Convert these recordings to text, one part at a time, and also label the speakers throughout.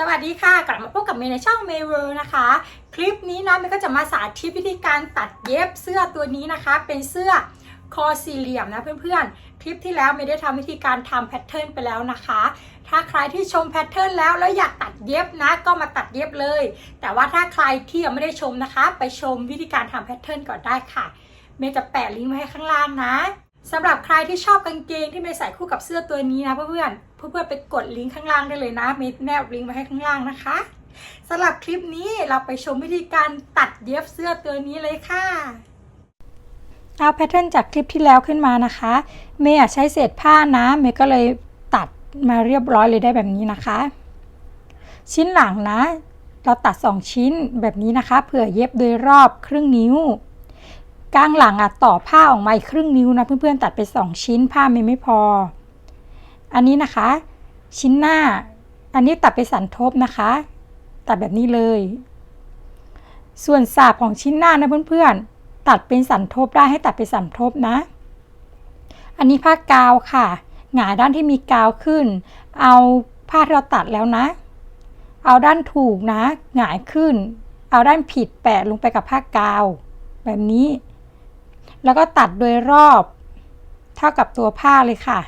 Speaker 1: สวัสดีค่ะ กลับมาพบกับเมย์ในช่องเมย์เวนะคะ คลิปนี้นะเมย์ก็จะมาสาธิตวิธีการตัดเย็บเสื้อตัวนี้นะคะ เป็นเสื้อคอสี่เหลี่ยมนะเพื่อนๆ คลิปที่แล้วเมย์ได้ทำวิธีการทำแพทเทิร์นไปแล้วนะคะ ถ้าใครที่ชมแพทเทิร์นแล้วแล้วอยากตัดเย็บนะ ก็มาตัดเย็บเลย แต่ว่าถ้าใครที่ยังไม่ได้ชมนะคะ ไปชมวิธีการทำแพทเทิร์นก่อนได้ค่ะ เมย์จะแปะลิงก์ไว้ให้ข้างล่างนะสำหรับใครที่ชอบกางเกงที่เมย์ใส่คู่กับเสื้อตัวนี้นะเพื่อนๆ เพื่อนๆไปกดลิงก์ข้างล่างได้เลยนะเมย์แนบลิงก์ไว้ให้ข้างล่างนะคะสำหรับคลิปนี้เราไปชมวิธีการตัดเย็บเสื้อตัวนี้เลยค่ะเอาแพทเทิร์นจากคลิปที่แล้วขึ้นมานะคะ เมย์ใช้เศษผ้านะ เมย์ก็เลยตัดมาเรียบร้อยเลยได้แบบนี้นะคะ ชิ้นหลังนะ เราตัด 2 ชิ้นแบบนี้นะคะ เผื่อเย็บโดยรอบครึ่งนิ้ว กลางหลังอะต่อผ้าออกมาอีกครึ่งนิ้วนะเพื่อนๆตัดไป 2 ชิ้นผ้าไม่ไม่พอ อันนี้นะคะ ชิ้นหน้า อันนี้ตัดไปสันทบนะคะ ตัดแบบนี้เลย ส่วนสาบของชิ้นหน้านะเพื่อนๆ ตัดเป็นสันทบได้ให้ตัดเป็นสันทบนะ อันนี้ผ้ากาวค่ะหงายด้านที่มีกาวขึ้น เอาผ้าที่เราตัดแล้วนะ เอาด้านถูกนะหงายขึ้น เอาด้านผิดแปะลงไปกับผ้ากาว แบบนี้ แล้วก็ตัดโดยรอบ เท่ากับตัวผ้าเลยค่ะ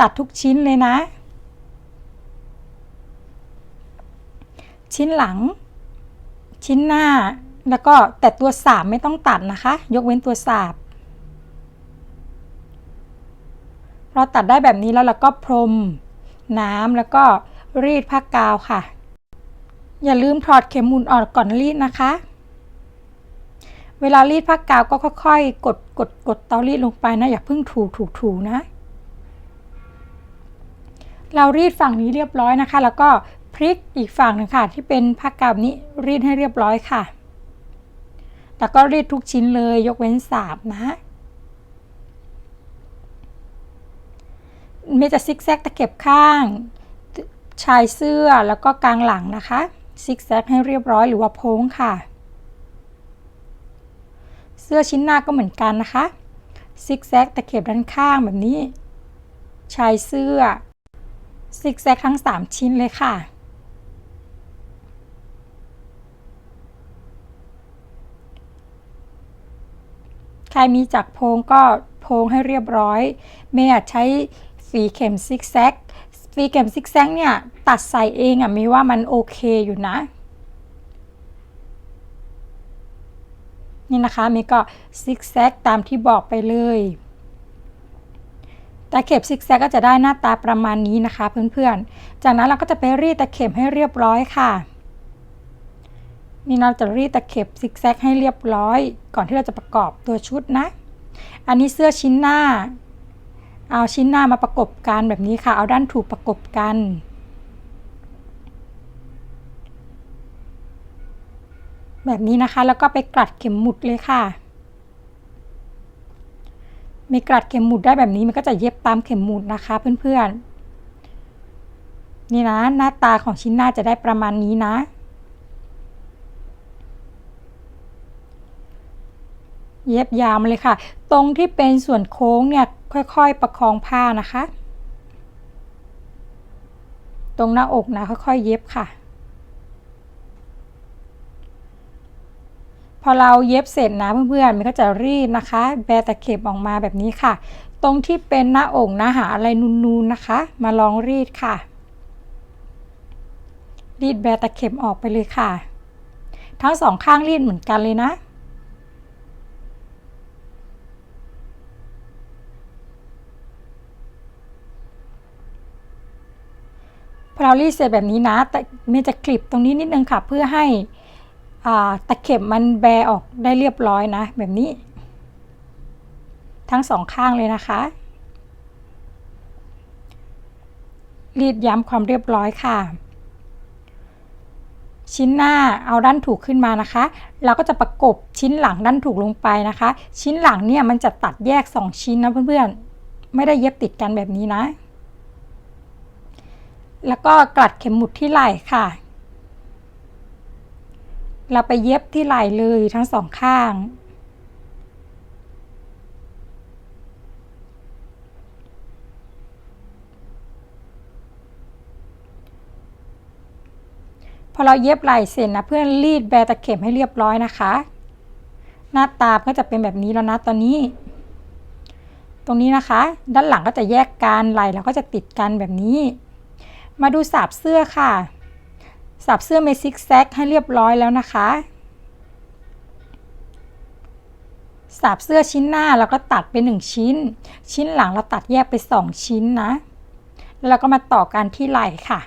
Speaker 1: ตัดทุกชิ้นเลยนะ ชิ้นหลัง ชิ้นหน้าแล้วก็แต่ตัวสาบไม่ต้องตัดนะคะ ยกเว้นตัวสาบเราตัดได้แบบนี้แล้วเราก็พรมน้ำแล้วก็รีดผ้ากาวค่ะ อย่าลืมถอดเข็มหมุนออกก่อนรีดนะคะ เวลารีดผ้ากาวก็ค่อยๆ กดกดกดเตารีดลงไปนะ อย่าเพิ่งถูถูถูนะ เรารีดฝั่งนี้เรียบร้อยนะคะ แล้วก็พลิกอีกฝั่งหนึงค่ะ ที่เป็นผ้ากาวนี้รีดให้เรียบร้อยค่ะ แต่ก็รีดทุกชิ้นเลยยกเว้นสาบนะเมย์จะซิกแซกตะเข็บข้าง ชายเสื้อแล้วก็กลางหลังนะคะซิกแซกให้เรียบร้อยหรือว่าโพ้งค่ะ เสื้อชิ้นหน้าก็เหมือนกันนะคะซิกแซกตะเข็บด้านข้างแบบนี้ ชายเสื้อ ซิกแซกทั้ง 3 ชิ้นเลยค่ะ ใครมีจักรโพงก็โพงให้เรียบร้อย เมย์ใช้ฝีเข็มซิกแซกฝีเข็มซิกแซกเนี่ย ตัดใส่เองอะมีว่ามันโอเคอยู่นะ นี่นะคะเมย์ก็ซิกแซกตามที่บอกไปเลย ตะเข็บซิกแซกก็จะได้หน้าตาประมาณนี้นะคะเพื่อนๆ จากนั้นเราก็จะไปรีดตะเข็บให้เรียบร้อยค่ะ นี่เราจะรีดตะเข็บซิกแซกให้เรียบร้อย ก่อนที่เราจะประกอบตัวชุดนะ อันนี้เสื้อชิ้นหน้า เอาชิ้นหน้ามาประกบกันแบบนี้ค่ะ เอาด้านถูกประกบกันแบบนี้นะคะ แล้วก็ไปกลัดเข็มหมุดเลยค่ะ มีกลัดเข็มหมุดได้แบบนี้มันก็จะเย็บตามเข็มหมุดนะคะเพื่อนๆ นี่นะหน้าตาของชิ้นหน้าจะได้ประมาณนี้นะ เย็บยาวมาเลยค่ะ ตรงที่เป็นส่วนโค้งเนี่ยค่อยๆประคองผ้านะคะ ตรงหน้าอกนะค่อยๆเย็บค่ะ อเราเย็บเสร็จนะเพื่อนๆมันก็จะรีดนะคะ แบตะเข็บออกมาแบบนี้ค่ะ ตรงที่เป็นหน้าอกนะหาอะไรนูนๆนะคะ มาลองรีดค่ะ รีดแบตะเข็บออกไปเลยค่ะ ทั้งสองข้างรีดเหมือนกันเลยนะพอเรารีดเสร็จแบบนี้นะ แต่เมยจะคลิปตรงนี้นิดนึงค่ะ เพื่อให้ ตะเข็บมันแบออกได้เรียบร้อยนะ แบบนี้ ทั้งสองข้างเลยนะคะ รีดย้ำความเรียบร้อยค่ะ ชิ้นหน้าเอาด้านถูกขึ้นมานะคะ เราก็จะประกบชิ้นหลังด้านถูกลงไปนะคะ ชิ้นหลังเนี่ยมันจะตัดแยก 2 ชิ้นนะเพื่อนๆ ไม่ได้เย็บติดกันแบบนี้นะ แล้วก็กลัดเข็มหมุดที่ไหล่ค่ะ เราไปเย็บที่ไหล่เลยทั้งสองข้าง พอเราเย็บไหล่เสร็จนะเพื่อนรีดแบตะเข็มให้เรียบร้อยนะคะ หน้าตาก็จะเป็นแบบนี้แล้วนะตอนนี้ ตรงนี้นะคะ ด้านหลังก็จะแยกกันไหล่แล้วก็จะติดกันแบบนี้ มาดูสาบเสื้อค่ะ สาบเสื้อเมซิกแซกให้เรียบร้อยแล้วนะคะสาบเสื้อชิ้นหน้าเราก็ตัดไปหนึ่งชิ้น ชิ้นหลังเราตัดแยกไปสองชิ้นนะแล้วเราก็มาต่อกันที่ไหล่ค่ะ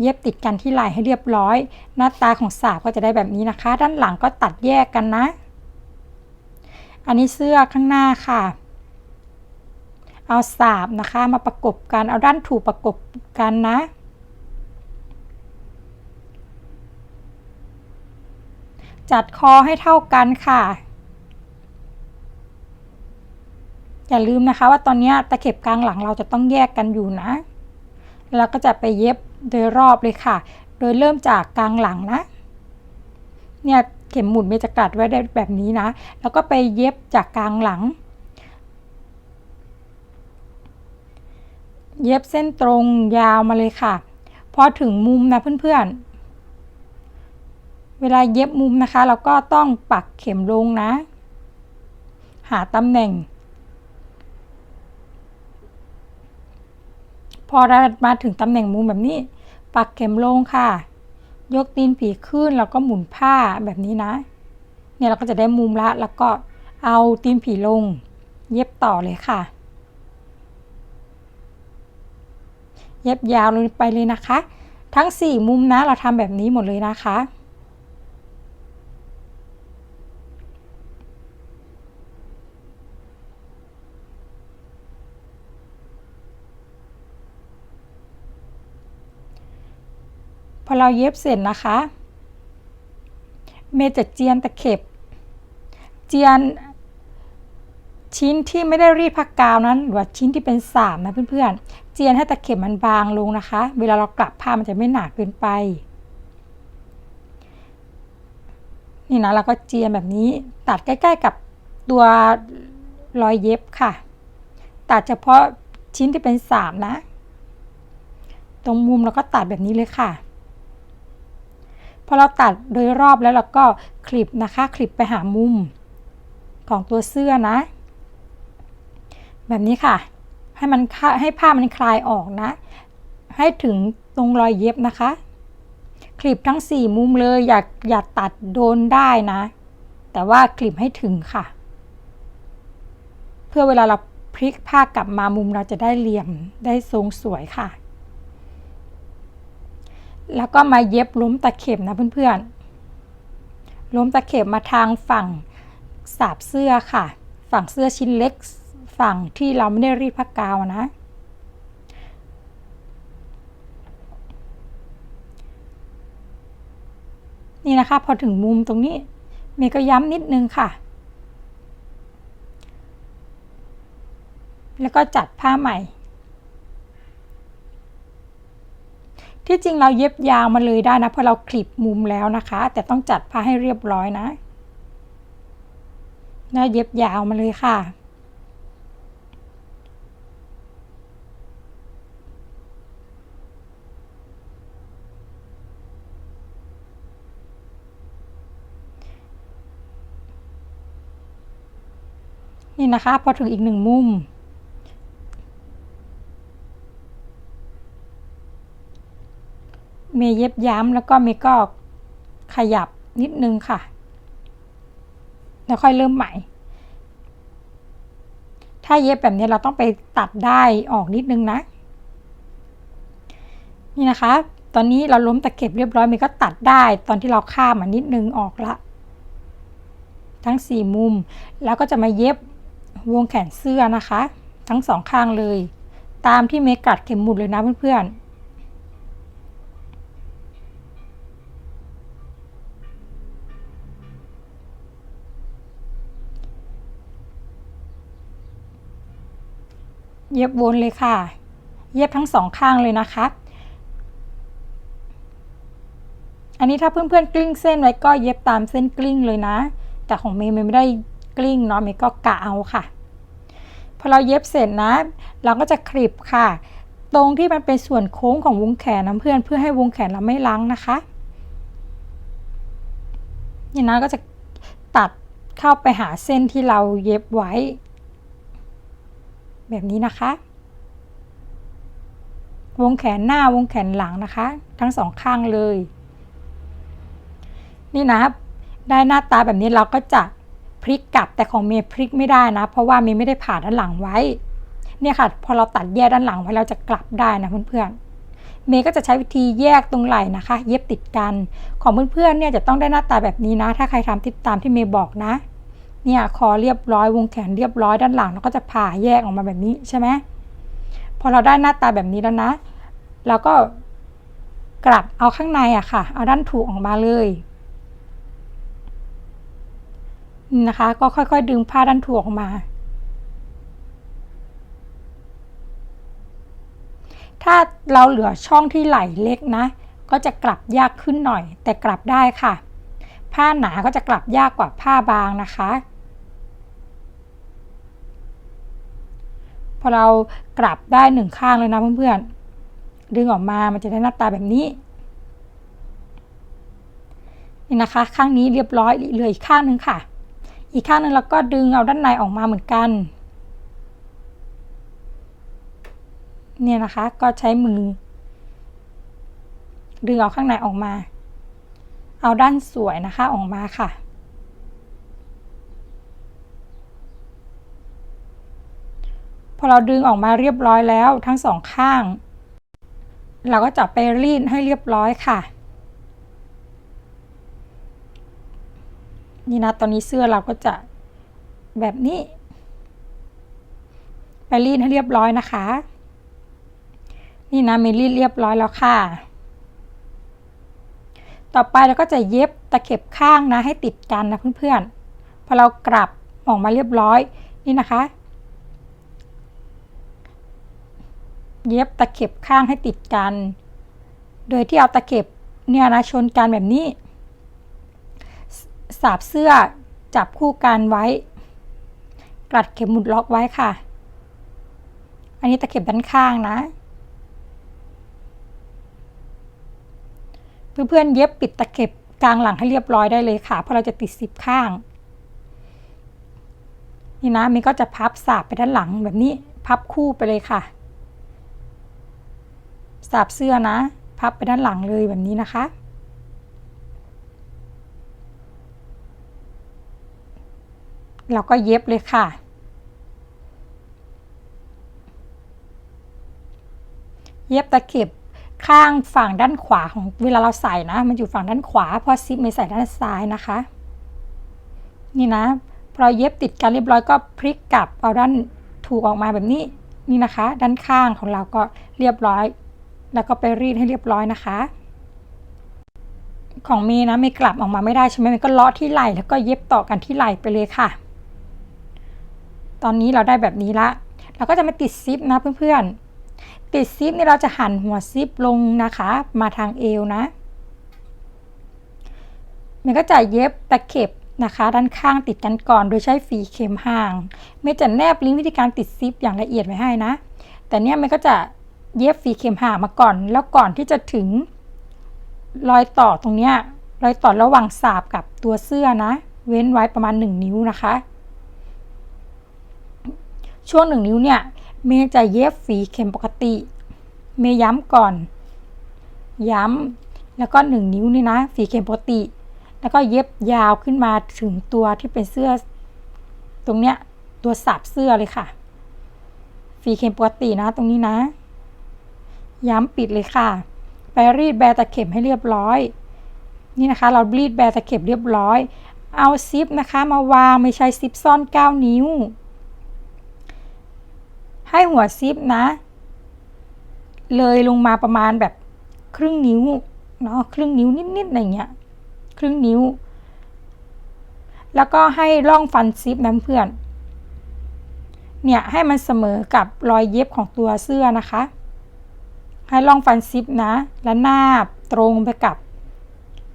Speaker 1: เย็บติดกันที่ไหล่ให้เรียบร้อย หน้าตาของสาบก็จะได้แบบนี้นะคะ ด้านหลังก็ตัดแยกกันนะ อันนี้เสื้อข้างหน้าค่ะ เอาสาบนะคะมาประกบกัน เอาด้านถูประกบกันนะ จัดคอให้เท่ากันค่ะ อย่าลืมนะคะว่าตอนนี้ตะเข็บกลางหลังเราจะต้องแยกกันอยู่นะ แล้วก็จะไปเย็บโดยรอบเลยค่ะ โดยเริ่มจากกลางหลังนะ เนี่ยเข็มหมุนเมจะกัดไว้ได้แบบนี้นะ แล้วก็ไปเย็บจากกลางหลัง เย็บเส้นตรงยาวมาเลยค่ะ พอถึงมุมนะเพื่อนๆ เวลาเย็บมุมนะคะ เราก็ต้องปักเข็มลงนะ หาตำแหน่ง พอเรามาถึงตำแหน่งมุมแบบนี้ ปักเข็มลงค่ะ ยกตีนผีขึ้นแล้วก็หมุนผ้าแบบนี้นะ เนี่ยเราก็จะได้มุมละ แล้วก็เอาตีนผีลง เย็บต่อเลยค่ะ เย็บยาวลงไปเลยนะคะ ทั้ง 4 มุมนะ เราทำแบบนี้หมดเลยนะคะ พ อเราเย็บเสร็จนะคะ เมจะเจียนตะเข็บ เจียนชิ้นที่ไม่ได้รีดผ้ากาวนั้นหรือว่าชิ้นที่เป็นสามนะเพื่อนๆ เจียนให้ตะเข็บมันบางลงนะคะ เวลาเรากลับผ้ามันจะไม่หนาเกินไป นี่นะเราก็เจียนแบบนี้ตัดใกล้ ๆ กับตัวรอยเย็บค่ะ ตัดเฉพาะชิ้นที่เป็นสามนะ ตรงมุมเราก็ตัดแบบนี้เลยค่ะ อเราตัดโดยรอบแล้วเราก็คลิปนะคะคลิปไปหามุมของตัวเสื้อนะ แบบนี้ค่ะ ให้มันให้ผ้ามันคลายออกนะ ให้ถึงตรงรอยเย็บนะคะ คลิปทั้ง 4 มุมเลยอย่าอย่าตัดโดนได้นะ แต่ว่าคลิปให้ถึงค่ะ เพื่อเวลาเราพลิกผ้ากลับมามุมเราจะได้เหลี่ยมได้ทรงสวยค่ะ แล้วก็มาเย็บล้มตะเข็บนะเพื่อนๆ ล้มตะเข็บมาทางฝั่งสาบเสื้อค่ะ ฝั่งเสื้อชิ้นเล็กฝั่งที่เราไม่ได้รีดผ้ากาวนะ นี่นะคะพอถึงมุมตรงนี้เมย์ก็ย้ำนิดนึงค่ะ แล้วก็จัดผ้าใหม่ ที่จริงเราเย็บยาวมาเลยได้นะเพราะเราคลิปมุมแล้วนะคะ แต่ต้องจัดผ้าให้เรียบร้อยนะแล้วเย็บยาวมาเลยค่ะนี่นะคะพอถึงอีกหนึ่งมุม เม ย์เย็บย้ำแล้วก็เมย์ก็ขยับนิดนึงค่ะ แล้วค่อยเริ่มใหม่ ถ้าเย็บแบบนี้เราต้องไปตัดได้ออกนิดนึงนะ นี่นะคะ ตอนนี้เราล้มตะเข็บเรียบร้อยเมย์ก็ตัดได้ตอนที่เราข้ามมานิดนึงออกละ ทั้งสี่มุม แล้วก็จะมาเย็บวงแขนเสื้อนะคะ ทั้งสองข้างเลย ตามที่เมย์กัดเข็มหมุดเลยนะเพื่อนๆ เย็บวนเลยค่ะ เย็บทั้งสองข้างเลยนะคะ อันนี้ถ้าเพื่อนๆกลิ้งเส้นไว้ก็เย็บตามเส้นกลิ้งเลยนะ แต่ของเมย์ไม่ได้กลิ้งเนาะเมย์ก็กะเอาค่ะพอเราเย็บเสร็จนะ เราก็จะคลิปค่ะ ตรงที่มันเป็นส่วนโค้งของวงแขนนะเพื่อนเพื่อให้วงแขนเราไม่ล้างนะคะนี่นะก็จะตัดเข้าไปหาเส้นที่เราเย็บไว้ แบบนี้นะคะ วงแขนหน้าวงแขนหลังนะคะ ทั้งสองข้างเลย นี่นะได้หน้าตาแบบนี้เราก็จะพลิกกลับแต่ของเมย์พลิกไม่ได้นะ เพราะว่าเมย์ไม่ได้ผ่าด้านหลังไว้ เนี่ยค่ะ พอเราตัดแยกด้านหลังไว้เราจะกลับได้นะเพื่อนๆเมย์ก็จะใช้วิธีแยกตรงไหล่นะคะ เย็บติดกัน ของเพื่อนๆเนี่ยจะต้องได้หน้าตาแบบนี้นะ ถ้าใครทำติดตามที่เมย์บอกนะ เนี่ยคอเรียบร้อยวงแขนเรียบร้อยด้านหลังเราก็จะผ่าแยกออกมาแบบนี้ใช่ไหมพอเราได้หน้าตาแบบนี้แล้วนะ เราก็กลับเอาข้างในอะค่ะ เอาด้านถูกออกมาเลยนะคะ ก็ค่อยๆ ดึงผ้าด้านถูกออกมา ถ้าเราเหลือช่องที่ไหลเล็กนะ ก็จะกลับยากขึ้นหน่อย แต่กลับได้ค่ะ ผ้าหนาก็จะกลับยากกว่าผ้าบางนะคะ พอเรากลับได้หนึ่งข้างเลยนะเพื่อนๆ ดึงออกมา มันจะได้หน้าตาแบบนี้ นี่นะคะ ข้างนี้เรียบร้อยเหลืออีกข้างหนึ่งค่ะ อีกข้างหนึ่งเราก็ดึงเอาด้านในออกมาเหมือนกัน เนี่ยนะคะ ก็ใช้มือ ดึงเอาข้างในออกมา เอาด้านสวยนะคะออกมาค่ะ พ อเราดึงออกมาเรียบร้อยแล้วทั้งสองข้าง เราก็จะไปรีดให้เรียบร้อยค่ะ นี่นะตอนนี้เสื้อเราก็จะแบบนี้ ไปรีดให้เรียบร้อยนะคะ นี่นะเมรีดเรียบร้อยแล้วค่ะ ต่อไปเราก็จะเย็บตะเข็บข้างนะให้ติดกันนะเพื่อนๆพอเรากลับออกมาเรียบร้อยนี่นะคะ เย็บตะเข็บข้างให้ติดกัน โดยที่เอาตะเข็บเนี่ยนะชนกันแบบนี้ สาบเสื้อจับคู่กันไว้ กลัดเข็มหมุดล็อกไว้ค่ะ อันนี้ตะเข็บด้านข้างนะ เพื่อนๆเย็บปิดตะเข็บกลางหลังให้เรียบร้อยได้เลยค่ะ เพราะเราจะติดสิบข้าง นี่นะมันก็จะพับสาบไปด้านหลังแบบนี้ พับคู่ไปเลยค่ะ สาบเสื้อนะ พับไปด้านหลังเลยแบบนี้นะคะ เราก็เย็บเลยค่ะ เย็บตะเข็บข้างฝั่งด้านขวาของเวลาเราใส่นะ มันอยู่ฝั่งด้านขวาเพราะซิปไม่ใส่ด้านซ้ายนะคะ นี่นะ พอเย็บติดกันเรียบร้อยก็พลิกกลับเอาด้านถูกออกมาแบบนี้นี่นะคะ ด้านข้างของเราก็เรียบร้อย แล้วก็ไปรีดให้เรียบร้อยนะคะ ของเมย์นะไม่กลับออกมาไม่ได้ใช่ไหมมันก็เลาะที่ไหล่แล้วก็เย็บต่อกันที่ไหล่ไปเลยค่ะ ตอนนี้เราได้แบบนี้ละเราก็จะมาติดซิปนะเพื่อนๆ ติดซิปนี่เราจะหันหัวซิปลงนะคะ มาทางเอวนะ มันก็จะเย็บตะเข็บนะคะ ด้านข้างติดกันก่อนโดยใช้ฝีเข็มห่าง ไม่จะแนบลิงก์วิธีการติดซิปอย่างละเอียดไว้ให้นะ แต่เนี้ยมันก็จะ เย็บฝีเข็มหามาก่อน แล้วก่อนที่จะถึงรอยต่อตรงเนี้ยรอยต่อระหว่างสาบกับตัวเสื้อนะ เว้นไว้ประมาณ 1 นิ้วนะคะ ช่วงหนึ่งนิ้วเนี่ย เมย์จะเย็บฝีเข็มปกติ เมย์ย้ำก่อน ย้ำแล้วก็หนึ่งนิ้วนี่นะ ฝีเข็มปกติ แล้วก็เย็บยาวขึ้นมาถึงตัวที่เป็นเสื้อ ตรงเนี้ยตัวสับเสื้อเลยค่ะฝีเข็มปกตินะตรงนี้นะ ย้ำปิดเลยค่ะ ไปรีดแบตะเข็บให้เรียบร้อย นี่นะคะ เรารีดแบตะเข็บเรียบร้อย เอาซิปนะคะ มาวางไม่ใช้ซิปซ่อน 9 นิ้ว ให้หัวซิปนะ เลยลงมาประมาณแบบครึ่งนิ้วเนาะครึ่งนิ้วนิดๆอะไรเงี้ยครึ่งนิ้ว แล้วก็ให้ร่องฟันซิปนะเพื่อนเนี่ยให้มันเสมอกับรอยเย็บของตัวเสื้อนะคะ ให้ร่องฟันซิปนะและหน้าตรงไปกับ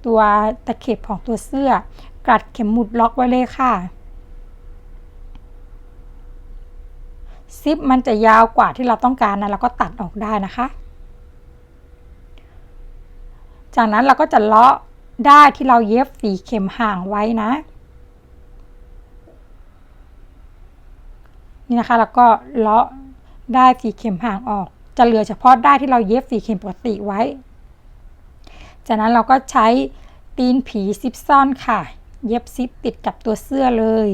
Speaker 1: ตัวตะเข็บของตัวเสื้อ กัดเข็มหมุดล็อกไว้เลยค่ะ ซิปมันจะยาวกว่าที่เราต้องการนะเราก็ตัดออกได้นะคะ จากนั้นเราก็จะเลาะได้ที่เราเย็บสีเข็มห่างไว้นะ นี่นะคะแล้วก็เลาะได้สีเข็มห่างออก จะเหลือเฉพาะได้ที่เราเย็บสีเข็มปกติไว้ จากนั้นเราก็ใช้ตีนผีซิปซ่อนค่ะ เย็บซิปติดกับตัวเสื้อเลย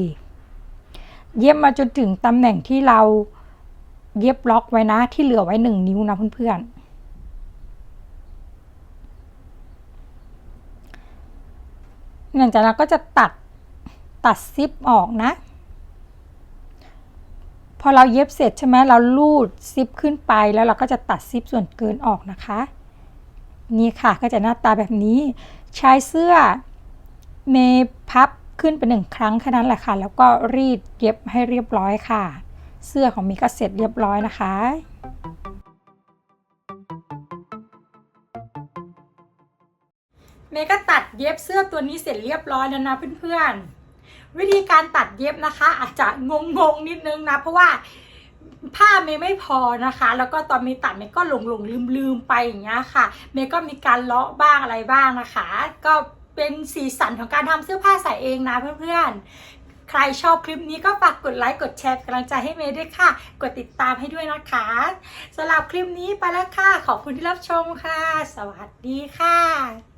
Speaker 1: เย็บมาจนถึงตำแหน่งที่เราเย็บล็อกไว้นะที่เหลือไว้หนึ่งนิ้วนะเพื่อนๆหลังจากนั้นก็จะตัดตัดซิปออกนะ อเราเย็บเสร็จใช่ไหมเราลูดซิปขึ้นไปแล้วเราก็จะตัดซิปส่วนเกินออกนะคะ นี่ค่ะก็จะหน้าตาแบบนี้ใช้เสื้อเมพับขึ้นไปหนึ่งครั้งแค่นั้นแหละค่ะ แล้วก็รีดเย็บให้เรียบร้อยค่ะ เสื้อของมีก็เสร็จเรียบร้อยนะคะเมย์ก็ตัดเย็บเสื้อตัวนี้เสร็จเรียบร้อยแล้วนะเพื่อนๆ วิธีการตัดเย็บนะคะ อาจจะงงๆนิดนึงนะ เพราะว่าผ้าเมย์ไม่พอนะคะ แล้วก็ตอนเมย์ตัดเมย์ก็หลงหลงลืมลืมไปอย่างเงี้ยค่ะเมย์ก็มีการเลาะบ้างอะไรบ้างนะคะ ก็เป็นสีสันของการทำเสื้อผ้าใส่เองนะเพื่อนๆ ใครชอบคลิปนี้ก็ฝากกดไลค์กดแชร์กำลังใจให้เมย์ด้วยค่ะ กดติดตามให้ด้วยนะคะสำหรับคลิปนี้ไปแล้วค่ะ ขอบคุณที่รับชมค่ะ สวัสดีค่ะ